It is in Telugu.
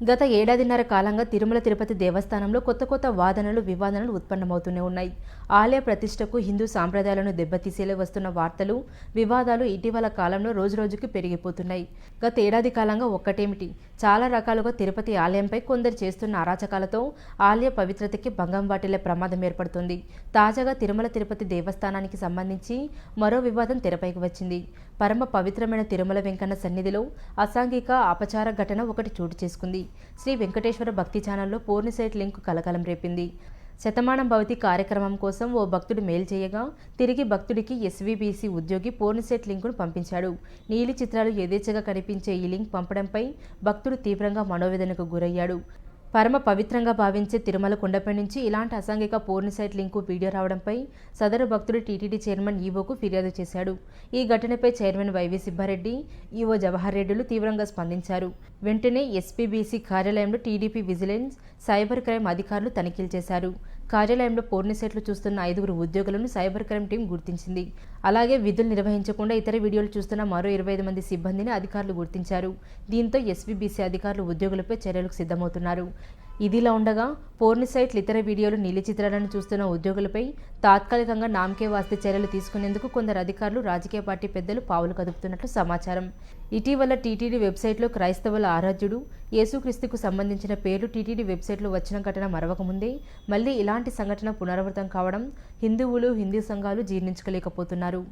గత ఏడాదిన్నర కాలంగా తిరుమల తిరుపతి దేవస్థానంలో కొత్త కొత్త వాదనలు వివాదనలు ఉత్పన్నమవుతూనే ఉన్నాయి. ఆలయ ప్రతిష్టకు హిందూ సాంప్రదాయాలను దెబ్బతీసేలా వస్తున్న వార్తలు వివాదాలు ఇటీవల కాలంలో రోజురోజుకి పెరిగిపోతున్నాయి. గత ఏడాది కాలంగా ఒక్కటేమిటి? చాలా రకాలుగా తిరుపతి ఆలయంపై కొందరు చేస్తున్న అరాచకాలతో ఆలయ పవిత్రతకి భంగం వాటిల్లే ప్రమాదం ఏర్పడుతుంది. తాజాగా తిరుమల తిరుపతి దేవస్థానానికి సంబంధించి మరో వివాదం తెరపైకి వచ్చింది. పరమ పవిత్రమైన తిరుమల వెంకన్న సన్నిధిలో అసాంఘిక అపచార ఘటన ఒకటి చోటు చేసుకుంది. శ్రీ వెంకటేశ్వర భక్తి ఛానల్లో పూర్ణసైట్ లింక్ కలకలం రేపింది. శతమానం భవతి కార్యక్రమం కోసం ఓ భక్తుడు మెయిల్ చేయగా తిరిగి భక్తుడికి ఎస్వీబీసీ ఉద్యోగి పోర్నిసెట్ లింకును పంపించాడు. నీలి చిత్రాలు యథేచ్ఛగా కనిపించే ఈ లింక్ పంపడంపై భక్తుడు తీవ్రంగా మనోవేదనకు గురయ్యాడు. పరమ పవిత్రంగా భావించే తిరుమల కొండపై నుంచి ఇలాంటి అసాంఘిక పోర్నిసైట్ లింకు వీడియో రావడంపై సదరు భక్తుడు టీటీడీ చైర్మన్ ఈవోకు ఫిర్యాదు చేశాడు. ఈ ఘటనపై chairman YV Subba Reddy EO Jawahar రెడ్డిలు తీవ్రంగా స్పందించారు. వెంటనే ఎస్పీబీసీ కార్యాలయంలో టీడీపీ విజిలెన్స్ సైబర్ క్రైమ్ అధికారులు తనిఖీలు చేశారు. కార్యాలయంలో పోర్నిసెట్లు చూస్తున్న ఐదుగురు ఉద్యోగులను సైబర్ క్రైమ్ టీం గుర్తించింది. అలాగే విధులు నిర్వహించకుండా ఇతర వీడియోలు చూస్తున్న మరో ఇరవై ఐదు మంది సిబ్బందిని అధికారులు గుర్తించారు. దీంతో ఎస్వీబీసీ అధికారులు ఉద్యోగులపై చర్యలకు సిద్ధమవుతున్నారు. ఇదిలా ఉండగా పోర్నిసైట్లు ఇతర వీడియోలు నీలి చిత్రాలను చూస్తున్న ఉద్యోగులపై తాత్కాలికంగా నామకే వాస్తే చర్యలు తీసుకునేందుకు కొందరు అధికారులు రాజకీయ పార్టీ పెద్దలు పావులు కదుపుతున్నట్లు సమాచారం. ఇటీవల టీటీడీ వెబ్సైట్లో క్రైస్తవుల ఆరాధ్యుడు యేసుక్రీస్తుకు సంబంధించిన పేర్లు టీటీడీ వెబ్సైట్లో వచ్చిన ఘటన మరవకముందే మళ్ళీ ఇలాంటి సంఘటన పునరావృతం కావడం హిందువులు హిందూ సంఘాలు జీర్ణించుకోలేకపోతున్నారు.